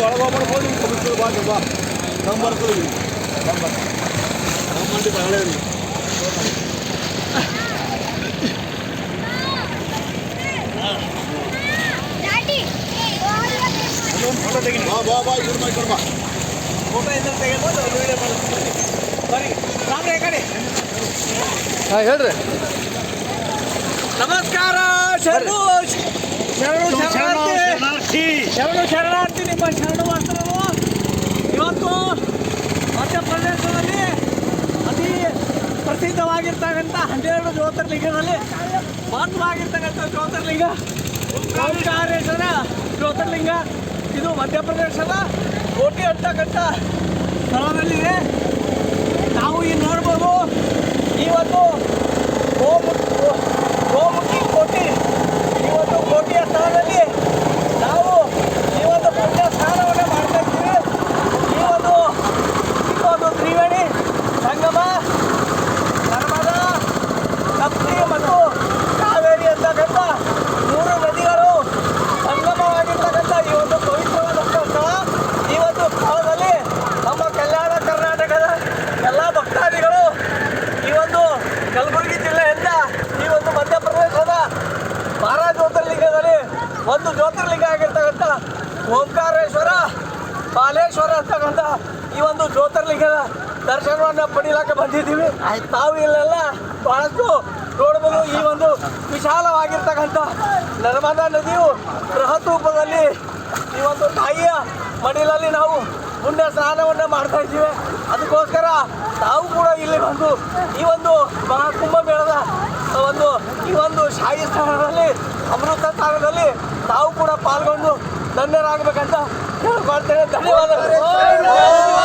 ಒಳಗೋಗ್ಬಿಡ್ಬೋದು commissioner ಬಾ ಬಾ ನಮ್ಮ ಬರ್ತದೆ ನಮ್ಮ ಮಂಡಿ ಬಹಳ ಡ್ಯಾಡಿ ಫೋಟೋ ತೆಗಿ ಬಾ ಬಾ ಬಾ ಇವ್ರು ಮಾಡ್ಕೊಂಡು ಬಾ ಫೋಟೋ ಇದ್ರಲ್ಲಿ ತೆಗೆದು ವಿಡಿಯೋ ಮಾಡ್ತೀನಿ ಸರಿ ರಾಮ್ರೆ ಕಡೆ. ಹಾಂ ಹೇಳ್ರಿ. ನಮಸ್ಕಾರ ಶರಣು ಶರಣು ಶರಣಾರ್ಥಿ ಶರಣ ಶರಣಾರ್ಥಿ ನಿಮ್ಮ ಶರಣು ವಸ್ತ್ರವು ಇವತ್ತು ಮಧ್ಯಪ್ರದೇಶದಲ್ಲಿ ಅತಿ ಪ್ರಸಿದ್ಧವಾಗಿರ್ತಕ್ಕಂಥ ಹನ್ನೆರಡು ಜ್ಯೋತಿರ್ಲಿಂಗದಲ್ಲಿ ಮಹತ್ವವಾಗಿರ್ತಕ್ಕಂಥ ಜ್ಯೋತಿರ್ಲಿಂಗ ಓಂಕಾರೇಶ್ವರ ಜ್ಯೋತಿರ್ಲಿಂಗ. ಇದು ಮಧ್ಯಪ್ರದೇಶದ ಕೋಟಿ ಅಂತಕ್ಕಂಥ ಸ್ಥಳದಲ್ಲಿದೆ. ನಾವು ಇಲ್ಲಿ ನೋಡ್ಬೋದು ಈ ಒಂದು ಗೋಮುಖಿ ಗೋಮುಖಿ ಕೋಟೆ ಈ ಒಂದು ಕೋಟೆಯ ಸ್ಥಳದಲ್ಲಿ ನಾವು ಈ ಒಂದು ಪುಣ್ಯ ಸ್ನಾನವನ್ನು ಮಾಡ್ತಾ ಇದ್ದೀವಿ ಈ ಒಂದು ಈ ಒಂದು ತ್ರಿವೇಣಿ ಸಂಗಮ ನರ್ಮದಾ ಕಪ್ತಿ ಮತ್ತು ಕಾವೇರಿ ಅಂತಕ್ಕಂಥ ಮೂರು ನದಿಗಳು ಸಂಗಮವಾಗಿರ್ತಕ್ಕಂಥ ಈ ಒಂದು ಪವಿತ್ರವಾದಂಥ ಒಂದು ಸ್ಥಳದಲ್ಲಿ ನಮ್ಮ ಕಲ್ಯಾಣ ಕರ್ನಾಟಕದ ಎಲ್ಲ ಭಕ್ತಾದಿಗಳು ಈ ಒಂದು ಕಲಬುರಗಿ ಜಿಲ್ಲೆಯಿಂದ ಈ ಒಂದು ಮಧ್ಯಪ್ರದೇಶದ ಬಾರಾ ಜ್ಯೋತಿರ್ಲಿಂಗದಲ್ಲಿ ಒಂದು ಜ್ಯೋತಿರ್ಲಿಂಗ ಆಗಿರ್ತಕ್ಕಂಥ ಓಂಕಾರೇಶ್ವರ ಬಾಲೇಶ್ವರ ಅಂತಕ್ಕಂಥ ಈ ಒಂದು ಜ್ಯೋತಿರ್ಲಿಂಗದ ದರ್ಶನವನ್ನು ಪಡೀಲಕ್ಕೆ ಬಂದಿದ್ದೀವಿ. ತಾವು ಇಲ್ಲೆಲ್ಲ ಬಹಳಷ್ಟು ನೋಡಬಹುದು ಈ ಒಂದು ವಿಶಾಲವಾಗಿರ್ತಕ್ಕಂಥ ನರ್ಮದಾ ನದಿಯು ಬೃಹತ್ ರೂಪದಲ್ಲಿ ಈ ಒಂದು ತಾಯಿಯ ಮಡಿಲಲ್ಲಿ ನಾವು ಪುಣ್ಯ ಸ್ನಾನವನ್ನು ಮಾಡ್ತಾ ಇದ್ದೀವಿ. ಅದಕ್ಕೋಸ್ಕರ ತಾವು ಕೂಡ ಇಲ್ಲಿ ಬಂದು ಈ ಒಂದು ಮಹಾಕುಂಭಮೇಳದ ಒಂದು, ಈ ಒಂದು ಶಾಹಿ ಸ್ಥಾನದಲ್ಲಿ, ಅಮೃತ ಸ್ಥಾನದಲ್ಲಿ ತಾವು ಕೂಡ ಪಾಲ್ಗೊಂಡು ಧನ್ಯರಾಗಬೇಕಂತ ಕೇಳ್ಕೊಳ್ತೇನೆ. ಧನ್ಯವಾದಗಳು.